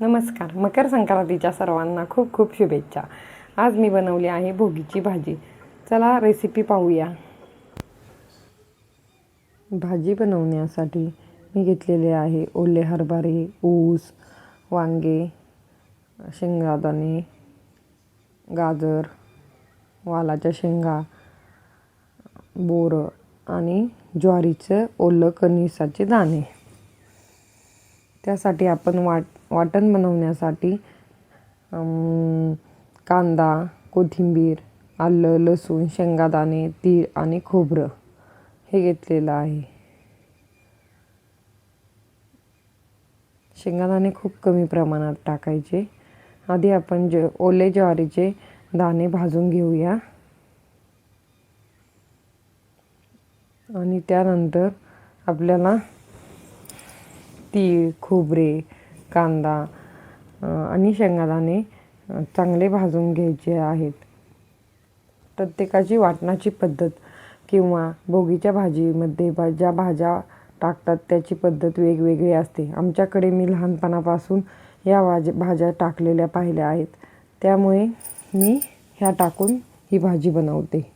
नमस्कार. मकर संक्रांतीच्या सर्वांना खूप खूप शुभेच्छा. आज मी बनवली आहे भोगीची भाजी. चला रेसिपी पाहूया. भाजी बनवण्यासाठी मी घेतलेले आहे ओले हरभरे ऊस वांगे शेंगादाणे गाजर वालाच्या शेंगा बोरं आणि ज्वारीचं ओलं कणिसाचे दाणे. त्यासाठी आपण वाट वाटण बनवण्यासाठी कांदा कोथिंबीर आलं लसूण शेंगादाणे तीळ आणि खोबरं हे घेतलेलं आहे. शेंगादाणे खूप कमी प्रमाणात टाकायचे. आधी आपण जे ओले ज्वारीचे दाणे भाजून घेऊया. आणि त्यानंतर आपल्याला तीळ खोबरे कांदा आणि शेंगादाणे चांगले भाजून घ्यायचे आहेत. प्रत्येकाची वाटणाची पद्धत किंवा भोगीच्या भाजीमध्ये भा ज्या भाज्या टाकतात त्याची पद्धत वेगवेगळी असते. आमच्याकडे मी लहानपणापासून या वाज भाज्या टाकलेल्या पाहिल्या आहेत. त्यामुळे मी ह्या टाकून ही भाजी बनवते.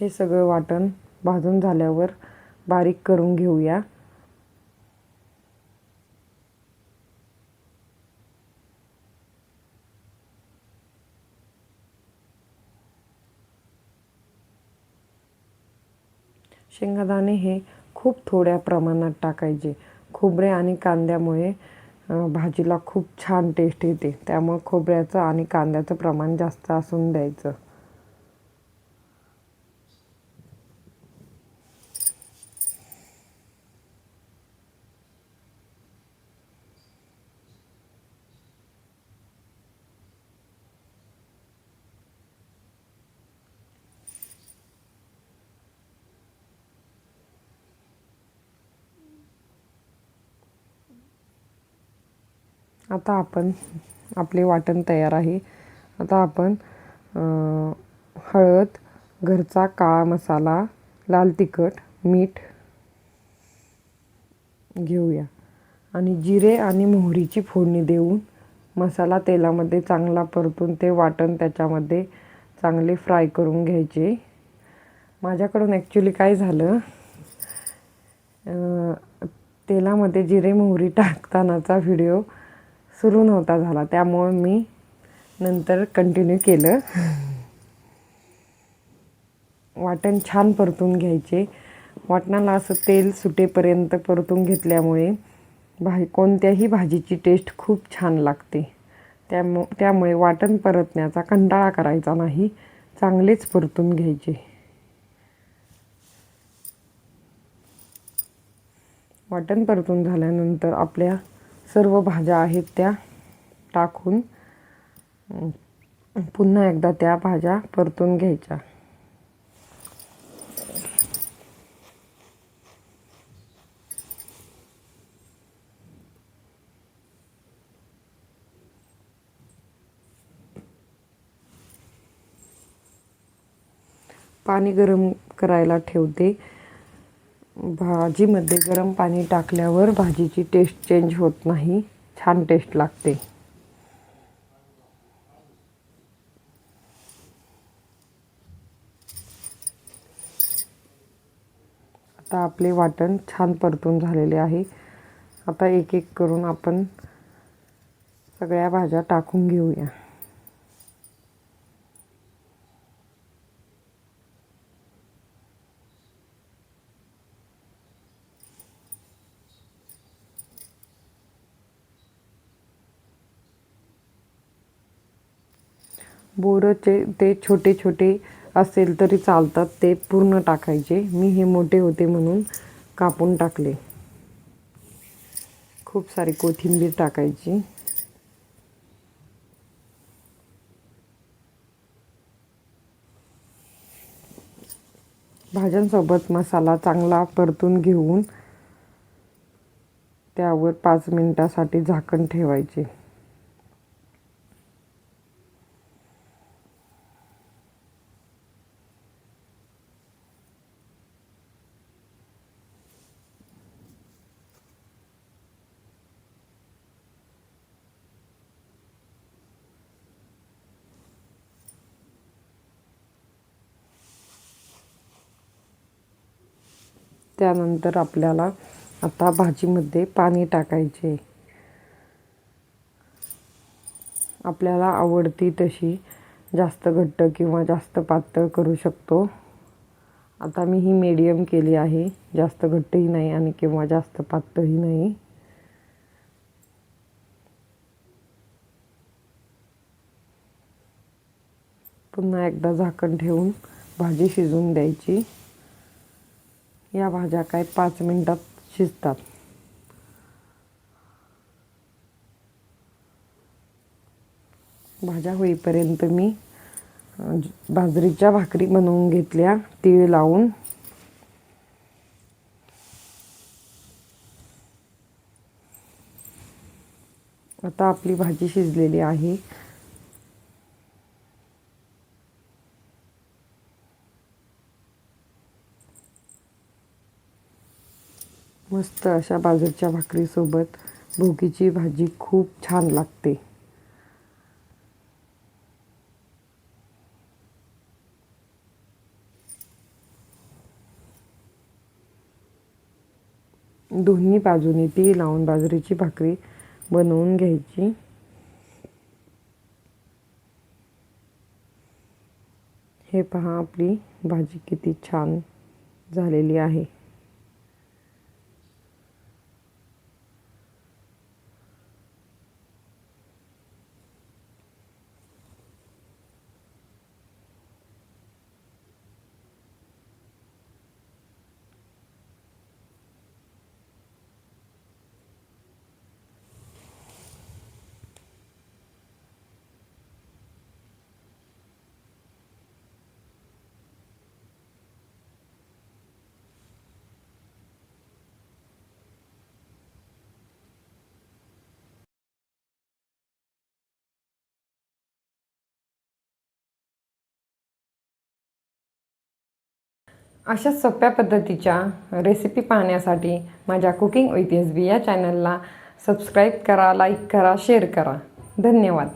हे सगळं वाटण भाजून झाल्यावर बारीक करून घेऊया. शेंगादाणे हे खूप थोड्या प्रमाणात टाकायचे. खोबरे आणि कांद्यामुळे भाजीला खूप छान टेस्ट येते. त्यामुळे खोबऱ्याचं आणि कांद्याचं प्रमाण जास्त असून द्यायचं. आता आपण आपले वाटण तयार आहे. आता आपण हळद घरचा काळा मसाला लाल तिखट मीठ घेऊया. आणि जिरे आणि मोहरीची फोडणी देऊन मसाला तेलामध्ये चांगला परतून ते वाटण त्याच्यामध्ये चांगले फ्राय करून घ्यायचे. माझ्याकडून ॲक्च्युली काय झालं तेलामध्ये जिरे मोहरी टाकतानाचा व्हिडिओ सुरू नव्हता झाला. त्यामुळे मी नंतर कंटिन्यू केलं. वाटण छान परतून घ्यायचे. वाटणाला असं तेल सुटेपर्यंत परतून घेतल्यामुळे भा कोणत्याही भाजीची टेस्ट खूप छान लागते. त्यामु त्यामुळे वाटण परतण्याचा कंटाळा करायचा नाही. चांगलेच परतून घ्यायचे. वाटण परतून झाल्यानंतर आपल्या सर्व भाज्या आहेत त्या टाकून पुन्हा एकदा त्या भाज्या परतून घ्यायच्या. पाणी गरम करायला ठेवते. भाजीमध्ये गरम पाणी टाकल्यावर भाजीची टेस्ट चेंज होत नाही. छान टेस्ट लागते. आता आपले वाटण छान परतून झालेले आहे. आता एक एक करून आपण सगळ्या भाज्या टाकून घेऊया. बोरचे ते छोटे छोटे असेल तरी चालतात ते पूर्ण टाकायचे. मी हे मोठे होते म्हणून कापून टाकले. खूप सारी कोथिंबीर टाकायची. भाज्यांसोबत मसाला चांगला परतून घेऊन त्यावर पाच मिनिटासाठी झाकण ठेवायचे. त्यानंतर आपल्याला आता भाजीमध्ये पाणी टाकायचे. आपल्याला आवडती तशी जास्त घट्ट किंवा जास्त पातळ करू शकतो. आता मी ही मीडियम केली आहे. जास्त घट्टही नाही आणि किंवा जास्त पातळही नाही. पुन्हा एकदा झाकण ठेवून भाजी शिजवून द्यायची. या भाज्या काय पाच मिनटात शिजतात. भाज्या होईपर्यंत मी बाजरीच्या भाकरी बनवून घेतल्या तीळ लावून. आता आपली भाजी शिजलेली आहे. मस्त अशा बाजरीच्या भाकरीसोबत भोगीची भाजी खूप छान लागते. दोन्ही बाजूने ती लावून बाजरीची भाकरी बनवून घ्यायची. हे पहा आपली भाजी किती छान झालेली आहे. अशा सोप्या पद्धतीच्या रेसिपी पाहण्यासाठी माझ्या कुकिंग विथ एस बी या चॅनलला सबस्क्राईब करा लाईक करा शेअर करा. धन्यवाद.